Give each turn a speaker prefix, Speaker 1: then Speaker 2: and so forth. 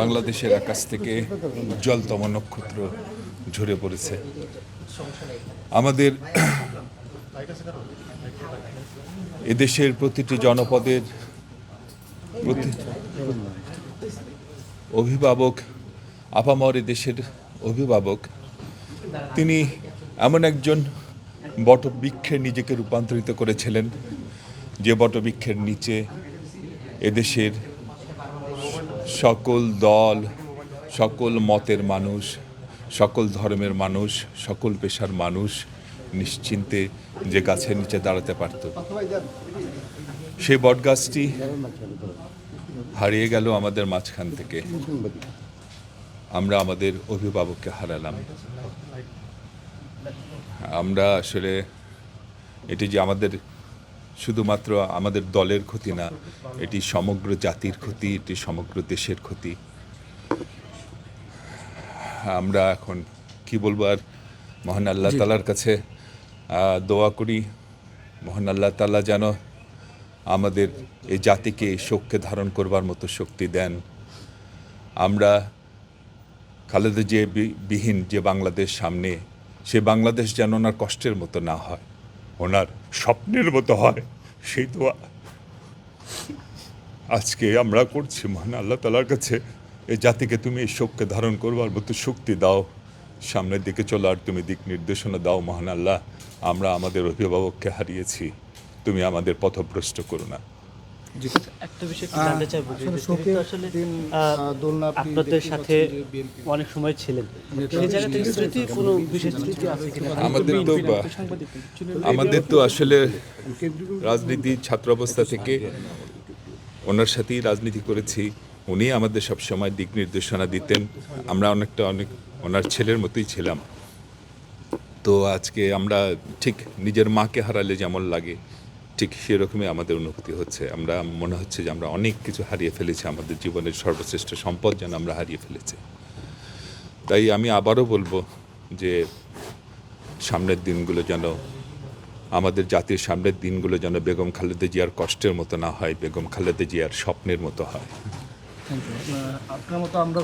Speaker 1: বাংলাদেশের আকাশ থেকে উজ্জ্বলতম নক্ষত্র ঝরে পড়েছে। আমাদের এদেশের প্রতিটি জনপদের অভিভাবক, আপামর দেশের অভিভাবক, তিনি এমন একজন বটবৃক্ষে নিজেকে রূপান্তরিত করেছিলেন, যে বটবৃক্ষের নিচে এদেশের সকল দল, সকল মতের মানুষ, সকল ধর্মের মানুষ, সকল পেশার মানুষ নিশ্চিন্তে যে গাছের নিচে দাঁড়াতে পারত। সেই বটগাছটি হারিয়ে গেল আমাদের মাঝখান থেকে। আমরা আমাদের অভিভাবককে হারালাম। আমরা আসলে এটি যে আমাদের শুধুমাত্র আমাদের দলের ক্ষতি না এটি সমগ্র জাতির ক্ষতি এটি সমগ্র দেশের ক্ষতি। আমরা এখন কি বলব আর? মহান আল্লাহ তালার কাছে দোয়া করি। মহান আল্লাহ তালা যেন আমাদের এই জাতিকে শোককে ধারণ করবার মতো শক্তি দেন। আমরা খালেদা যে বিহীন যে বাংলাদেশ সামনে সে বাংলাদেশ যেন ওনার কষ্টের মতো না হয়। ওনার স্বপ্নের মতো হয়, সেই তো আজকে আমরা করছি, মহান আল্লাহ তালার কাছে। এই জাতিকে তুমি এই শোককে ধারণ করবার মতো শক্তি দাও। সামনের দিকে চলো আর তুমি দিক নির্দেশনা দাও, মহান আল্লাহ। আমরা আমাদের অভিভাবককে হারিয়েছি। তুমি আমাদের পথভ্রষ্ট করো না।
Speaker 2: একটা বিষয় জানতে চাইব যে
Speaker 3: আসলে
Speaker 2: তিনি
Speaker 3: শোকের
Speaker 2: তো আসলে
Speaker 3: দিন,
Speaker 2: আহ,
Speaker 3: আহ, দোলনা আপনি
Speaker 2: আপনাদের সাথে
Speaker 3: পাচ্ছেন যে BNP
Speaker 2: অনেক সময় ছিলেন। সেই জায়গা থেকে স্মৃতি কোনো বিশেষ স্মৃতি আছে কিনা?
Speaker 1: আমাদের তো আমাদের তো আসলে রাজনীতি ছাত্র অবস্থা থেকে ওনার সাথেই রাজনীতি করেছি। উনি আমাদের সব সময় দিক নির্দেশনা দিতেন। আমরা অনেকটা অনেক ওনার ছেলের মতোই ছিলাম। তো আজকে আমরা ঠিক নিজের মাকে হারালে যেমন লাগে ঠিক সেরকমই আমাদের অনুভূতি হচ্ছে। আমরা মনে হচ্ছে যে আমরা অনেক কিছু হারিয়ে ফেলেছি, আমাদের জীবনের সর্বশ্রেষ্ঠ সম্পদ যেন আমরা হারিয়ে ফেলেছি। তাই আমি আবারও বলব যে সামনের দিনগুলো যেন, আমাদের জাতির সামনের দিনগুলো যেন বেগম খালেদা জিয়ার কষ্টের মতো না হয়, বেগম খালেদা জিয়ার স্বপ্নের মতো হয়।
Speaker 3: আপনার মতো আমরা